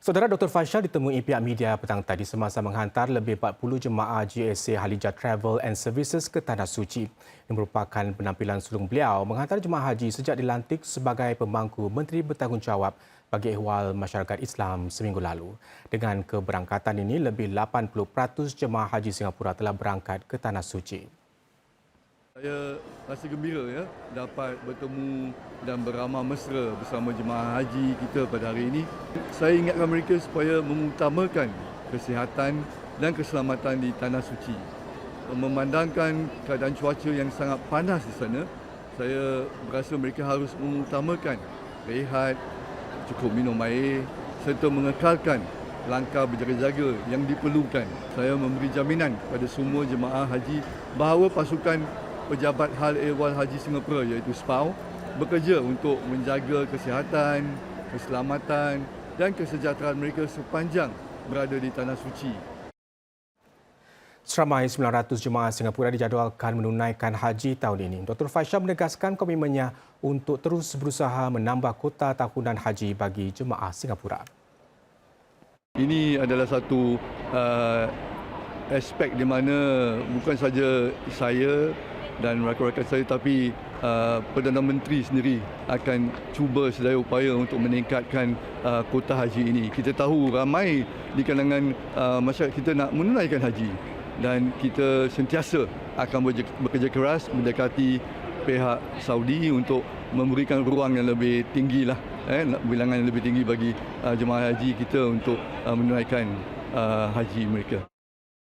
Saudara Dr. Fasyal ditemui pihak media petang tadi semasa menghantar lebih 40 jemaah GSA Halijah Travel and Services ke Tanah Suci. Ini merupakan penampilan sulung beliau menghantar jemaah haji sejak dilantik sebagai pemangku Menteri Bertanggungjawab bagi ehwal masyarakat Islam seminggu lalu. Dengan keberangkatan ini, lebih 80% jemaah haji Singapura telah berangkat ke Tanah Suci. Saya rasa gembira ya dapat bertemu dan beramah mesra bersama jemaah haji kita pada hari ini. Saya ingatkan mereka supaya mengutamakan kesihatan dan keselamatan di tanah suci. Memandangkan keadaan cuaca yang sangat panas di sana, saya berasa mereka harus mengutamakan rehat, cukup minum air serta mengekalkan langkah berjaga-jaga yang diperlukan. Saya memberi jaminan pada semua jemaah haji bahawa pasukan Pejabat Hal Ehwal Haji Singapura iaitu SPAU bekerja untuk menjaga kesihatan, keselamatan dan kesejahteraan mereka sepanjang berada di Tanah Suci. Seramai 900 jemaah Singapura dijadualkan menunaikan haji tahun ini. Dr. Faisha menegaskan komitmennya untuk terus berusaha menambah kota tahunan haji bagi jemaah Singapura. Ini adalah satu uh, aspek di mana bukan saja saya dan rakan-rakan saya tapi uh, Perdana Menteri sendiri akan cuba sedaya upaya untuk meningkatkan uh, kota haji ini. Kita tahu ramai di kalangan uh, masyarakat kita nak menunaikan haji dan kita sentiasa akan bekerja keras mendekati pihak Saudi untuk memberikan ruang yang lebih tinggi lah, eh, bilangan yang lebih tinggi bagi uh, jemaah haji kita untuk uh, menunaikan uh, haji mereka.